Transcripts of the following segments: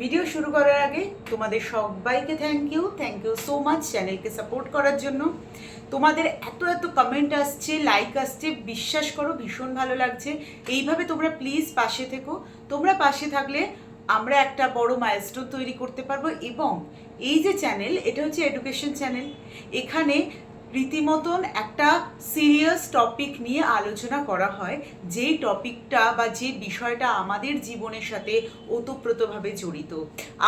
Video শুরু করার আগে তোমাদের সবাইকে thank you thank you so much চ্যানেলকে সাপোর্ট করার জন্য। তোমাদের এত এত কমেন্ট আসছে লাইক আসছে, বিশ্বাস করো ভীষণ ভালো লাগছে। এইভাবে তোমরা প্লিজ পাশে থেকো। তোমরা পাশে থাকলে আমরা একটা বড় মাইলস্টোন তৈরি করতে পারব এবং এই যে চ্যানেল এটা হচ্ছে এডুকেশন চ্যানেল এখানে রীতিমতন একটা সিরিয়াস টপিক নিয়ে আলোচনা করা হয়, যেই টপিকটা বা যে বিষয়টা আমাদের জীবনের সাথে ওতপ্রোতভাবে জড়িত।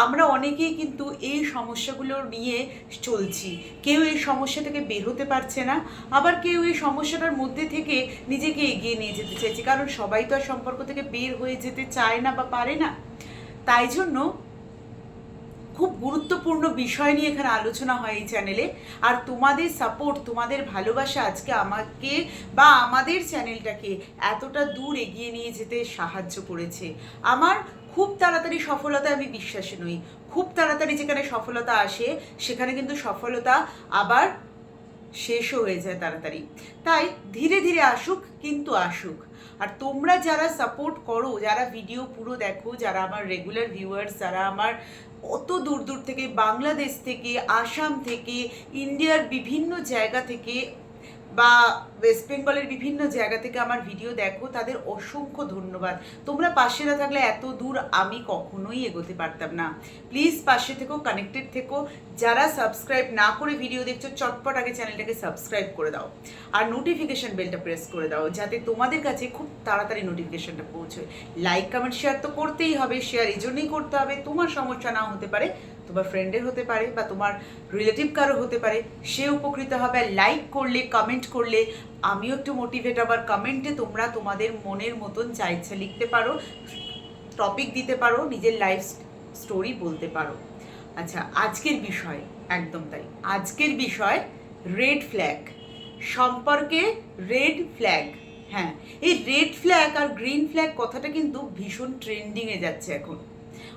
আমরা অনেকেই কিন্তু এই সমস্যাগুলো নিয়ে চলছি। কেউ এই সমস্যা থেকে বের হতে পারছে না, আবার কেউ এই সমস্যাটার মধ্যে থেকে নিজেকে এগিয়ে নিয়ে যেতে চাইছে, কারণ সবাই তো আর সম্পর্ক থেকে বের হয়ে যেতে চায় না বা পারে না। তাই জন্য খুব গুরুত্বপূর্ণ বিষয় নিয়ে এখানে আলোচনা হয় এই চ্যানেলে আর তোমাদের সাপোর্ট তোমাদের ভালোবাসা আজকে আমাকে বা আমাদের চ্যানেলটাকে এতটা দূর এগিয়ে নিয়ে যেতে সাহায্য করেছে। আমার খুব তাড়াতাড়ি সফলতা আমি বিশ্বাসী নই। খুব তাড়াতাড়ি যেখানে সফলতা আসে, সেখানে কিন্তু সফলতা আবার শেষও হয়ে যায় তাড়াতাড়ি। তাই ধীরে ধীরে আসুক, কিন্তু আসুক। আর তোমরা যারা সাপোর্ট করো, যারা ভিডিও পুরো দেখো, যারা আমার রেগুলার ভিউয়ার্স যারা আমার অত দূর দূর থেকে বাংলাদেশ থেকে আসাম থেকে ইন্ডিয়ার বিভিন্ন জায়গা থেকে বা ওয়েস্ট বেঙ্গলের বিভিন্ন জায়গা থেকে আমার ভিডিও দেখো, তাদের অসংখ্য ধন্যবাদ। তোমরা পাশে না থাকলে এত দূর আমি কখনোই এগোতে পারতাম না। প্লিজ পাশে থেকো কানেক্টেড থেকো। যারা সাবস্ক্রাইব না করে ভিডিও দেখছ, চটপট আগে চ্যানেলটাকে সাবস্ক্রাইব করে দাও। আর নোটিফিকেশন বেলটা প্রেস করে দাও, যাতে তোমাদের কাছে খুব তাড়াতাড়ি নোটিফিকেশনটা পৌঁছয়। লাইক কমেন্ট শেয়ার তো করতেই হবে শেয়ার এই জন্যই করতে হবে, তোমার সমস্যা না হতে পারে। তোমার ফ্রেন্ডের হতে পারে বা তোমার রিলেটিভ কারও হতে পারে, সে উপকৃত হবে। লাইক করলে কমেন্ট করলে, আমিও একটু মোটিভেট আবার কমেন্টে তোমরা তোমাদের মনের মতন যা ইচ্ছা লিখতে পারো টপিক দিতে পারো, নিজের লাইফ স্টোরি বলতে পারো। আচ্ছা আজকের বিষয়, একদম তাই। আজকের বিষয় রেড ফ্ল্যাগ সম্পর্কে রেড ফ্ল্যাগ হ্যাঁ এই রেড ফ্ল্যাগ আর গ্রিন ফ্ল্যাগ কথাটা কিন্তু ভীষণ ট্রেন্ডিংয়ে যাচ্ছে এখন।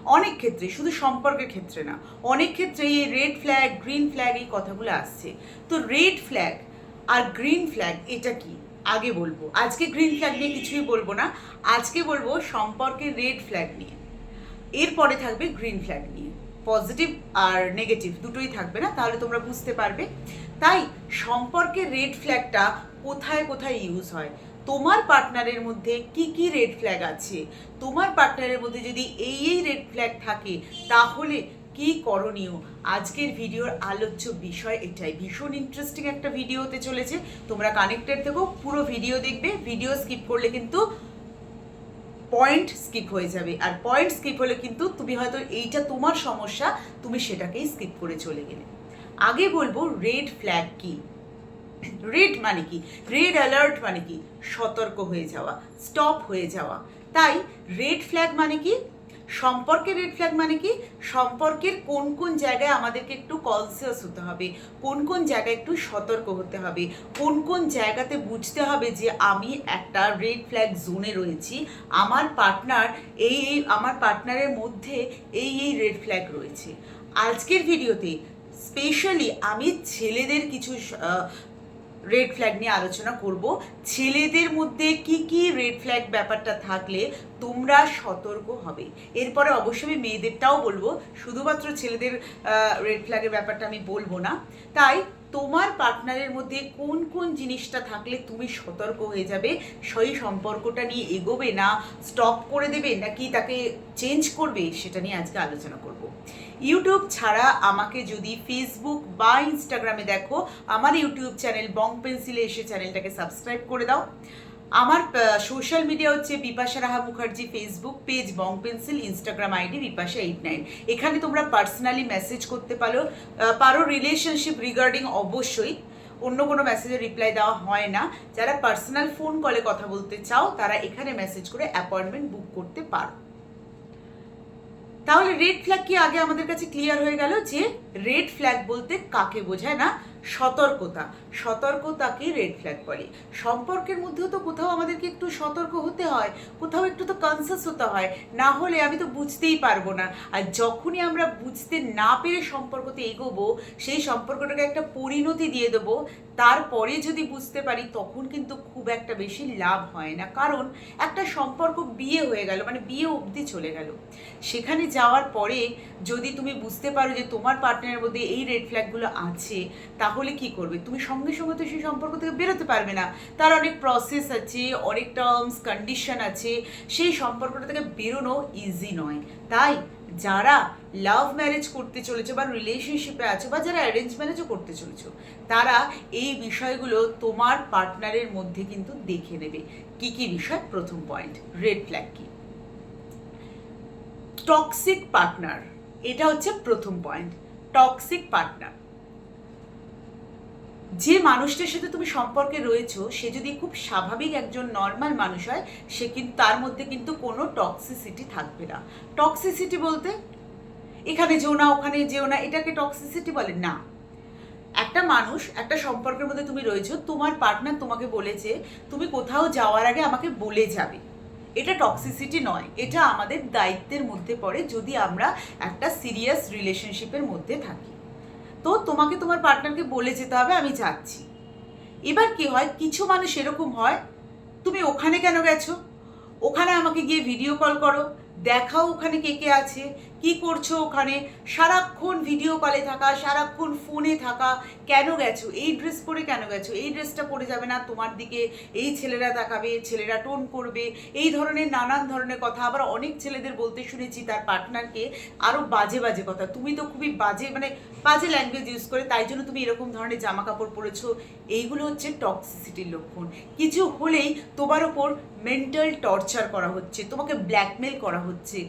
অনেক ক্ষেত্রে, শুধু সম্পর্কের ক্ষেত্রে না, অনেক ক্ষেত্রে এই রেড ফ্ল্যাগ গ্রিন ফ্ল্যাগ এই কথাগুলো আসছে। তো রেড ফ্ল্যাগ আর গ্রিন ফ্ল্যাগ এটা কি? আগে বলব। আজকে গ্রিন ফ্ল্যাগ নিয়ে কিছুই বলব না। আজকে বলব সম্পর্কের রেড ফ্ল্যাগ নিয়ে। এরপরে থাকবে গ্রিন ফ্ল্যাগ নিয়ে। পজিটিভ আর নেগেটিভ দুটোই থাকবে না, তাহলে তোমরা বুঝতে পারবে। তাই সম্পর্কে রেড ফ্ল্যাগটা কোথায় কোথায় ইউজ হয়? তোমার পার্টনারের মধ্যে কি কি রেড ফ্ল্যাগ আছে? তোমার পার্টনারের মধ্যে যদি এই এই রেড ফ্ল্যাগ থাকে, তাহলে কি করণীয়? আজকের ভিডিওর আলোচ্য বিষয় এটাই। ভীষণ ইন্টারেস্টিং একটা ভিডিও হতে চলেছে। তোমরা কানেক্টেড থেকো, পুরো ভিডিও দেখবে। ভিডিও স্কিপ করলে কিন্তু পয়েন্ট স্কিপ হয়ে যাবে। আর পয়েন্ট স্কিপ হলে কিন্তু তুমি হয়তো এইটা তোমার সমস্যা, তুমি সেটাকেই স্কিপ করে চলে গেলে। আগে বলব রেড ফ্ল্যাগ কি? রেড মানে কি? রেড অ্যালার্ট মানে কি? সতর্ক হয়ে যাওয়া স্টপ হয়ে যাওয়া। তাই রেড ফ্ল্যাগ মানে কি? সম্পর্কের রেড ফ্ল্যাগ মানে কি? সম্পর্কের কোন কোন জায়গায় আমাদেরকে একটু কনসিয়াস হতে হবে, কোন কোন জায়গায় একটু সতর্ক হতে হবে, কোন কোন জায়গাতে বুঝতে হবে যে আমি একটা রেড ফ্ল্যাগ জোনে রয়েছি, আমার পার্টনার এই এই, আমার পার্টনারের মধ্যে এই এই রেড ফ্ল্যাগ রয়েছে। আজকের ভিডিওতে স্পেশালি আমি ছেলেদের কিছু রেড ফ্ল্যাগ নিয়ে আলোচনা করব। ছেলেদের মধ্যে কি কি রেড ফ্ল্যাগ ব্যাপারটা থাকলে তোমরা সতর্ক হবে? এরপরে অবশ্যই আমি মেয়েদেরটাও বলব। শুধুমাত্র ছেলেদের রেড ফ্ল্যাগের ব্যাপারটা আমি বলব না। তাই তোমার পার্টনারের মধ্যে কোন কোন জিনিসটা থাকলে তুমি সতর্ক হয়ে যাবে? সেই সম্পর্কটা নিয়ে এগোবে না? স্টপ করে দেবে? নাকি তাকে চেঞ্জ করবে? সেটা নিয়ে আজকে আলোচনা করব। ইউটিউব ছাড়া আমাকে যদি ফেসবুক বা ইনস্টাগ্রামে দেখো, আমার ইউটিউব চ্যানেল বং পেন্সিলে এসে চ্যানেলটাকে সাবস্ক্রাইব করে দাও। আমার সোশ্যাল মিডিয়া হচ্ছে Bipasha Raha Mukherjee Facebook page Bong pencil Instagram ID Bipasha eight nine এখানে তোমরা পার্সোনালি মেসেজ করতে পারো। পারো রিলেশনশিপ রিগার্ডিং অবশ্যই। অন্য কোনো মেসেজে রিপ্লাই দেওয়া হয় না। যারা পার্সোনাল ফোন কলে কথা বলতে চাও, তারা এখানে মেসেজ করে অ্যাপয়েন্টমেন্ট বুক করতে পারো। তাহলে রেড ফ্ল্যাগ কি আগে আমাদের কাছে ক্লিয়ার হয়ে গেল যে রেড ফ্ল্যাগ বলতে কাকে বোঝায় না? সতর্কতা। সতর্কতাকে রেড ফ্ল্যাগ বলে। সম্পর্কের মধ্যেও তো কোথাও আমাদেরকে একটু সতর্ক হতে হয়, কোথাও একটু তো কনসাস হতে হয়। না হলে আমি তো বুঝতেই পারব না। আর যখনই আমরা বুঝতে না পেরে সম্পর্কতে এগোবো, সেই সম্পর্কটাকে একটা পরিণতি দিয়ে দেবো, তারপরে যদি বুঝতে পারি, তখন কিন্তু খুব একটা বেশি লাভ হয় না। কারণ একটা সম্পর্ক বিয়ে হয়ে গেল মানে বিয়ে অবধি চলে গেল। সেখানে যাওয়ার পরে যদি তুমি বুঝতে পারো যে তোমার পার্টনারের মধ্যে এই রেড ফ্ল্যাগগুলো আছে, তাহলে কি করবে? তুমি সঙ্গে সঙ্গে তো সেই সম্পর্ক থেকে বেরোতে পারবে না। তার অনেক প্রসেস আছে, অনেক টার্মস কন্ডিশন আছে। সেই সম্পর্কটা থেকে বেরোনো ইজি নয়। তাই যারা লাভ ম্যারেজ করতে চলেছে বা রিলেশনশিপে আছে বা যারা অ্যারেঞ্জ ম্যারেজও করতে চলেছো, তারা এই বিষয়গুলো তোমার পার্টনারের মধ্যে কিন্তু দেখে নেবে। কি কি বিষয়? প্রথম পয়েন্ট রেড ফ্ল্যাগ কি? টক্সিক পার্টনার এটা হচ্ছে প্রথম পয়েন্ট টক্সিক পার্টনার যে মানুষটার সাথে তুমি সম্পর্কে রয়েছো, সে যদি খুব স্বাভাবিক একজন নর্মাল মানুষ হয়, সে কিন্তু তার মধ্যে কিন্তু কোনো টক্সিসিটি থাকবে না। টক্সিসিটি বলতে, এখানে যেও না, ওখানে যেও না, এটাকে টক্সিসিটি বলে না। একটা মানুষ, একটা সম্পর্কের মধ্যে তুমি রয়েছো, তোমার পার্টনার তোমাকে বলেছে, তুমি কোথাও যাওয়ার আগে আমাকে বলে যাবে। এটা টক্সিসিটি নয়, এটা আমাদের দায়িত্বের মধ্যে পড়ে যদি আমরা একটা সিরিয়াস রিলেশনশিপের মধ্যে থাকি। তো তোমাকে তোমার পার্টনারকে বলে যেতে হবে, আমি যাচ্ছি। এবার কি হয়? কিছু মানুষ এরকম হয়, তুমি ওখানে কেন গেছো? ওখানে আমাকে গিয়ে ভিডিও কল করো, দেখাও ওখানে কে কে আছে কি করছ ওখানে? সারাক্ষণ ভিডিও কলে থাকা, সারাক্ষণ ফোনে থাকা, কেন গেছো? এই ড্রেস পরে কেন গেছো? এই ড্রেসটা পরে যাবে না, তোমার দিকে এই ছেলেরা তাকাবে, ছেলেরা টোন করবে, এই ধরনের নানান ধরনের কথা। আবার অনেক ছেলেদের বলতে শুনেছি তার পার্টনারকে আরও বাজে বাজে কথা। তুমি তো খুবই বাজে মানে বাজে ল্যাঙ্গুয়েজ ইউজ করে, তাই জন্য তুমি এরকম ধরনের জামা কাপড় পরেছো। এইগুলো হচ্ছে টক্সিসিটির লক্ষণ। কিছু হলেই তোমার ওপর মেন্টাল টর্চার করা হচ্ছে, তোমাকে ব্ল্যাকমেল করা হচ্ছে।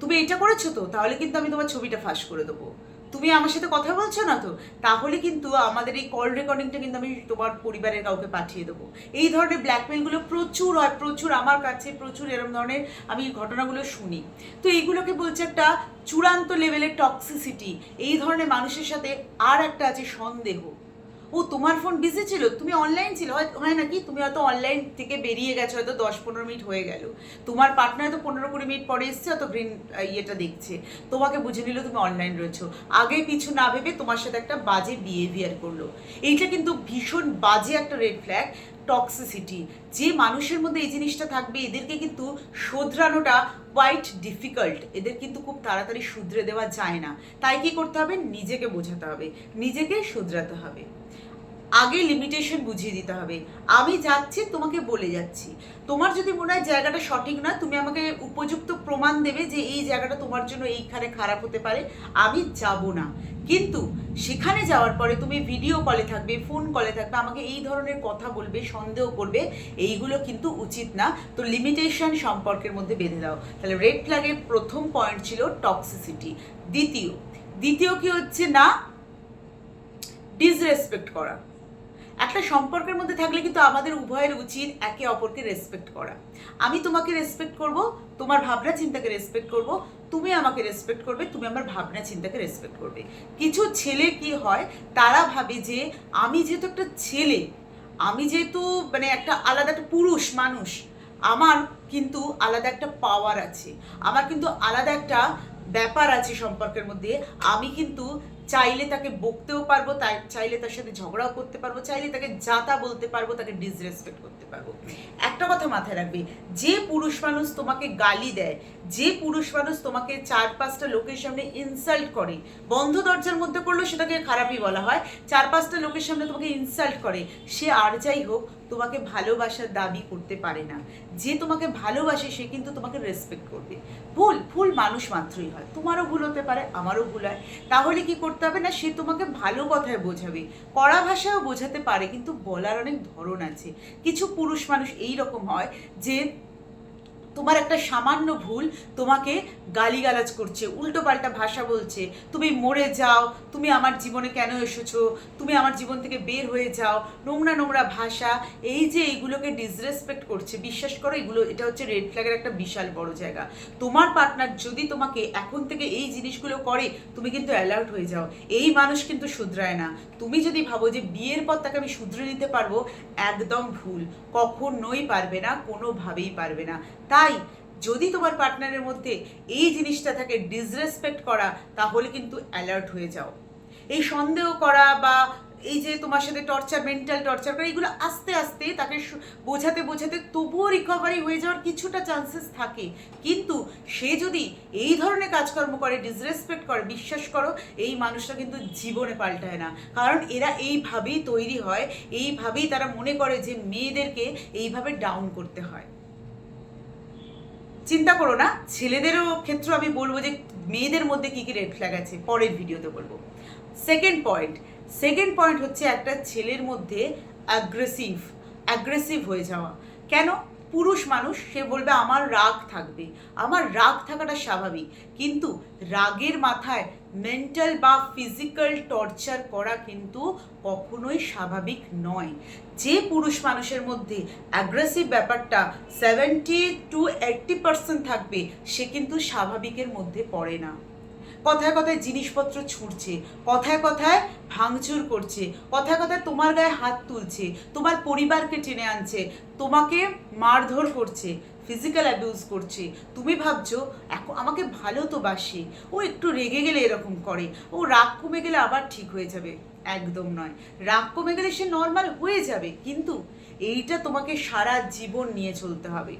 তুমি এটা করেছ তো, তাহলে কিন্তু আমি তোমার ছবিটা ফাঁস করে দেবো। তুমি আমার সাথে কথা বলছো না তো, তাহলে কিন্তু আমাদের এই কল রেকর্ডিংটা কিন্তু আমি তোমার পরিবারের কাউকে পাঠিয়ে দেবো। এই ধরনের ব্ল্যাকমেলগুলো প্রচুর হয়, প্রচুর আমার কাছে, প্রচুর এরকম ধরনের আমি ঘটনাগুলো শুনি। তো এইগুলোকে বলছে একটা চূড়ান্ত লেভেলের টক্সিসিটি এই ধরনের মানুষের সাথে আর একটা আছে সন্দেহ। ও, তোমার ফোন বিজি ছিল? তুমি অনলাইন ছিল? হয় নাকি তুমি হয়তো অনলাইন থেকে বেরিয়ে গেছো, হয়তো দশ পনেরো মিনিট হয়ে গেল। তোমার পার্টনার তো পনেরো কুড়ি মিনিট পরে এসছে হয়তো গ্রিন ইয়েটা দেখছে। তোমাকে বুঝে নিল তুমি অনলাইন রয়েছো। আগে পিছু না ভেবে তোমার সাথে একটা বাজে বিহেভিয়ার করল। এইটা কিন্তু ভীষণ বাজে একটা রেড ফ্ল্যাগ টক্সিসিটি যে মানুষের মধ্যে এই জিনিসটা থাকবে, এদেরকে কিন্তু শোধরানোটা কোয়াইট ডিফিকাল্ট এদের কিন্তু খুব তাড়াতাড়ি শুধরে দেওয়া যায় না। তাই কি করতে হবে? নিজেকে বোঝাতে হবে। নিজেকে শুধরাতে হবে। আগে লিমিটেশন বুঝিয়ে দিতে হবে। আমি যাচ্ছি, তোমাকে বলে যাচ্ছি। তোমার যদি মনে হয় জায়গাটা সঠিক না, তুমি আমাকে উপযুক্ত প্রমাণ দেবে যে এই জায়গাটা তোমার জন্য এইখানে খারাপ হতে পারে, আমি যাব না। কিন্তু সেখানে যাওয়ার পরে তুমি ভিডিও কলে থাকবে ফোন কলে থাকবে, আমাকে এই ধরনের কথা বলবে, সন্দেহ করবে, এইগুলো কিন্তু উচিত না। তো লিমিটেশন সম্পর্কের মধ্যে বেঁধে দাও। তাহলে রেড ফ্ল্যাগের প্রথম পয়েন্ট ছিল টক্সিসিটি দ্বিতীয় দ্বিতীয় কি হচ্ছে না? ডিসরেসপেক্ট করা। একটা সম্পর্কের মধ্যে থাকলে কিন্তু আমাদের উভয়ের উচিত একে অপরকে রেসপেক্ট করা। আমি তোমাকে রেসপেক্ট করব, তোমার ভাবনা চিন্তাকে রেসপেক্ট করব, তুমি আমাকে রেসপেক্ট করবে, তুমি আমার ভাবনা চিন্তাকে রেসপেক্ট করবে। কিছু ছেলে কি হয়, তারা ভাবে যে আমি যেহেতু একটা ছেলে, আমি যেহেতু মানে একটা আলাদা একটা পুরুষ মানুষ, আমার কিন্তু আলাদা একটা পাওয়ার আছে, আমার কিন্তু আলাদা একটা ব্যাপার আছে সম্পর্কের মধ্যে, আমি কিন্তু চাইলে তাকে বকতেও পারব তাই চাইলে তার সাথে ঝগড়াও করতে পারব চাইলে তাকে যাতা বলতে পারব তাকে ডিসরেসপেক্ট করতে পারব। একটা কথা মাথায় রাখবে যে পুরুষ মানুষ তোমাকে গালি দেয় যে পুরুষ মানুষ তোমাকে চার পাঁচটা লোকের সামনে ইনসাল্ট করে, বন্ধ দরজার মধ্যে করলেও সেটাকে খারাপই বলা হয়, চার পাঁচটা লোকের সামনে তোমাকে ইনসাল্ট করে, সে আর যাই হোক তোমাকে ভালোবাসার দাবি করতে পারে না। যে তোমাকে ভালোবাসে সে কিন্তু তোমাকে রেসপেক্ট করবে। ভুল ভুল মানুষ মাত্রই হয়। তোমারও ভুল হতে পারে, আমারও ভুল হয়। তাহলে কি করতে হবে না, সে তোমাকে ভালো কথায় বোঝাবে। কড়া ভাষায়ও বোঝাতে পারে, কিন্তু বলার অনেক ধরন আছে। কিছু পুরুষ মানুষ এই রকম হয় যে তোমার একটা সামান্য ভুল তোমাকে গালিগালাজ করছে, উল্টোপাল্টা ভাষা বলছে, তুমি মরে যাও, তুমি আমার জীবনে কেন এসেছ, তুমি আমার জীবন থেকে বের হয়ে যাও, নোংরা নোংরা ভাষা, এই যে এইগুলোকে ডিসরেসপেক্ট করছে, বিশ্বাস করো, এগুলো, এটা হচ্ছে রেড ফ্ল্যাগের একটা বিশাল বড় জায়গা। তোমার পার্টনার যদি তোমাকে এখন থেকে এই জিনিসগুলো করে, তুমি কিন্তু অ্যালার্ট হয়ে যাও। এই মানুষ কিন্তু শুধরায় না। তুমি যদি ভাবো যে বিয়ের পর তাকে আমি শুধরে নিতে পারব, একদম ভুল। কখনোই পারবে না, কোনোভাবেই পারবে না। তাই যদি তোমার পার্টনারের মধ্যে এই জিনিসটা থাকে ডিসরেসপেক্ট করা, তাহলে কিন্তু অ্যালার্ট হয়ে যাও। এই সন্দেহ করা বা এই যে তোমার সাথে টর্চার মেন্টাল টর্চার করা, এগুলো আস্তে আস্তে তাকে বোঝাতে বোঝাতে তবুও রিকভারি হয়ে যাওয়ার কিছুটা চান্সেস থাকে। কিন্তু সে যদি এই ধরনের কাজকর্ম করে ডিসরেসপেক্ট করে, বিশ্বাস করো, এই মানুষটা কিন্তু জীবনে পাল্টায় না। কারণ এরা এইভাবেই তৈরি হয়, এইভাবেই তারা মনে করে যে মেয়েদেরকে এইভাবে ডাউন করতে হয়। চিন্তা করো না, ছেলেদেরও ক্ষেত্রে আমি বলব যে মেয়েদের মধ্যে কী কী রেড ফ্ল্যাগ আছে, পরের ভিডিওতে বলব। সেকেন্ড পয়েন্ট সেকেন্ড পয়েন্ট হচ্ছে একটা ছেলের মধ্যে অ্যাগ্রেসিভ অ্যাগ্রেসিভ হয়ে যাওয়া। কেন? পুরুষ মানুষ, সে বলবে, আমার রাগ থাকবে। আমার রাগ থাকাটা স্বাভাবিক। কিন্তু রাগের মাথায় মেন্টাল বা ফিজিক্যাল টর্চার করা কিন্তু কখনোই স্বাভাবিক নয়। যে পুরুষ মানুষের মধ্যে অ্যাগ্রেসিভ ব্যাপারটা সেভেন্টি টু এইট্টি পার্সেন্ট থাকবে, সে কিন্তু স্বাভাবিকের মধ্যে পড়ে না। কথায় কথায় জিনিসপত্র ছুঁড়ছে, কথায় কথায় ভাঙচুর করছে, কথায় কথায় তোমার গায়ে হাত তুলছে, তোমার পরিবারকে টেনে আনছে, তোমাকে মারধর করছে ফিজিক্যাল অ্যাবিউজ করছে। তুমি ভাবছ, এখন আমাকে ভালো তো বাসে। ও একটু রেগে গেলে এরকম করে। ও রাগ কমে গেলে আবার ঠিক হয়ে যাবে। একদম নয়। রাগ কমে গেলে সে নর্মাল হয়ে যাবে। কিন্তু এইটা তোমাকে সারা জীবন নিয়ে চলতে হবে।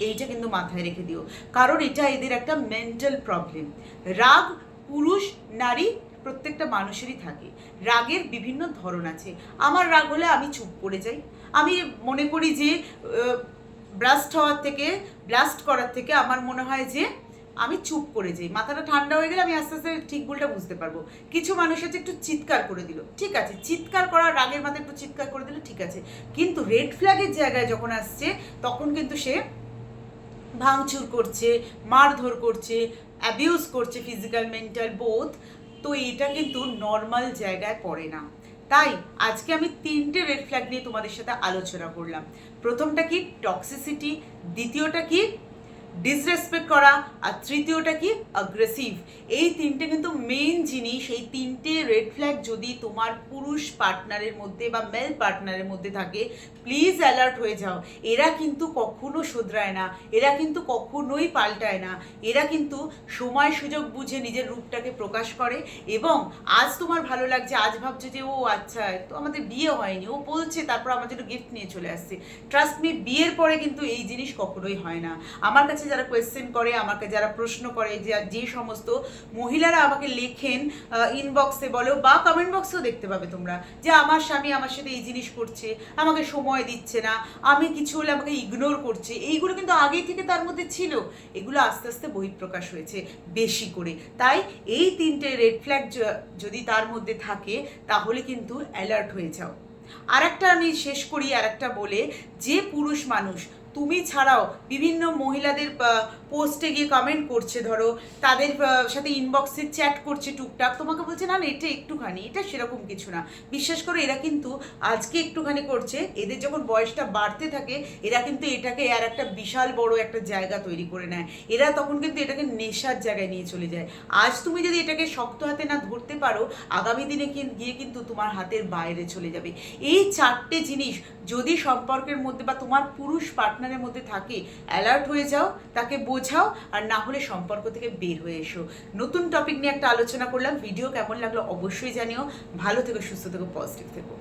এইটা কিন্তু মাথায় রেখে দিও। কারণ এটা এদের একটা মেন্টাল প্রবলেম রাগ পুরুষ, নারী প্রত্যেকটা মানুষেরই থাকে। রাগের বিভিন্ন ধরন আছে। আমার রাগ হলে আমি চুপ করে যাই। আমি মনে করি যে ব্লাস্ট হওয়ার থেকে ব্লাস্ট করার থেকে আমার মনে হয় যে আমি চুপ করে যাই। মাথাটা ঠান্ডা হয়ে গেলে আমি আস্তে আস্তে ঠিক ভুলটা বুঝতে পারব। কিছু মানুষ আছে একটু চিৎকার করে দিল। ঠিক আছে, চিৎকার করা রাগের মাথায় একটু চিৎকার করে দিলে, ঠিক আছে। কিন্তু রেড ফ্ল্যাগের জায়গায় যখন আসছে, তখন কিন্তু সে ভাঙচুর করছে, মারধর করছে অ্যাবিউজ করছে ফিজিক্যাল মেন্টাল বোথ তো এটা কিন্তু নর্মাল জায়গায় পড়ে না। তাই আজকে আমি তিনটে রেড ফ্ল্যাগ নিয়ে তোমাদের সাথে আলোচনা করলাম। প্রথমটা কি টক্সিসিটি দ্বিতীয়টা কি ডিসরেসপেক্ট করা, আর তৃতীয়টা কি? অ্যাগ্রেসিভ এই তিনটে কিন্তু মেইন জিনিস। এই তিনটে রেড ফ্ল্যাগ যদি তোমার পুরুষ পার্টনারের মধ্যে বা মেল পার্টনারের মধ্যে থাকে প্লিজ অ্যালার্ট হয়ে যাও। এরা কিন্তু কখনো শোধরায় না। এরা কিন্তু কখনোই পাল্টায় না। এরা কিন্তু সময় সুযোগ বুঝে নিজের রূপটাকে প্রকাশ করে এবং আজ তোমার ভালো লাগছে, আজ ভাবছ যে, ও আচ্ছা তো আমাদের বিয়ে হয়নি। ও বলছে, তারপর আমার জন্য গিফট নিয়ে চলে আসছে। ট্রাস্ট মি বিয়ের পরে কিন্তু এই জিনিস কখনোই হয় না। আমার কাছে যারা কোয়েশ্চেন করে, আমাকে যারা প্রশ্ন করে, যে সমস্ত মহিলারা আমাকে লেখেন ইনবক্সে বলো বা কমেন্ট বক্সেও দেখতে পাবে তোমরা, যে আমার স্বামী আমার সাথে এই জিনিস করছে, আমাকে সময় দিচ্ছে না, আমি কিছু হলে আমাকে ইগনোর করছে, এইগুলো কিন্তু আগেই থেকে তার মধ্যে ছিল। এগুলো আস্তে আস্তে বহিঃপ্রকাশ হয়েছে বেশি করে। তাই এই তিনটে রেড ফ্ল্যাগ যদি তার মধ্যে থাকে, তাহলে কিন্তু অ্যালার্ট হয়ে যাও। আর একটা আমি শেষ করি আর একটা বলে, যে পুরুষ মানুষ তুমি ছাড়াও বিভিন্ন মহিলাদের পোস্টে গিয়ে কমেন্ট করছে, ধরো, তাদের সাথে ইনবক্সে চ্যাট করছে টুকটাক, তোমাকে বলছে, না এটা একটুখানি, এটা সেরকম কিছু না। বিশ্বাস করে, এরা কিন্তু আজকে একটুখানি করছে, এদের যখন বয়সটা বাড়তে থাকে, এরা কিন্তু এটাকে আর একটা বিশাল বড় একটা জায়গা তৈরি করে নেয়। এরা তখন কিন্তু এটাকে নেশার জায়গায় নিয়ে চলে যায়। আজ তুমি যদি এটাকে শক্ত হাতে না ধরতে পারো, আগামী দিনে গিয়ে কিন্তু তোমার হাতের বাইরে চলে যাবে। এই চারটে জিনিস যদি সম্পর্কের মধ্যে বা তোমার পুরুষ পার্টনারের মধ্যে থাকে অ্যালার্ট হয়ে যাও, তাকে বোঝাও আর না হলে সম্পর্ক থেকে বের হয়ে এসো। নতুন টপিক নিয়ে একটা আলোচনা করলাম। ভিডিও কেমন লাগল অবশ্যই জানিও। ভালো থেকো, সুস্থ থেকো পজিটিভ থেকো।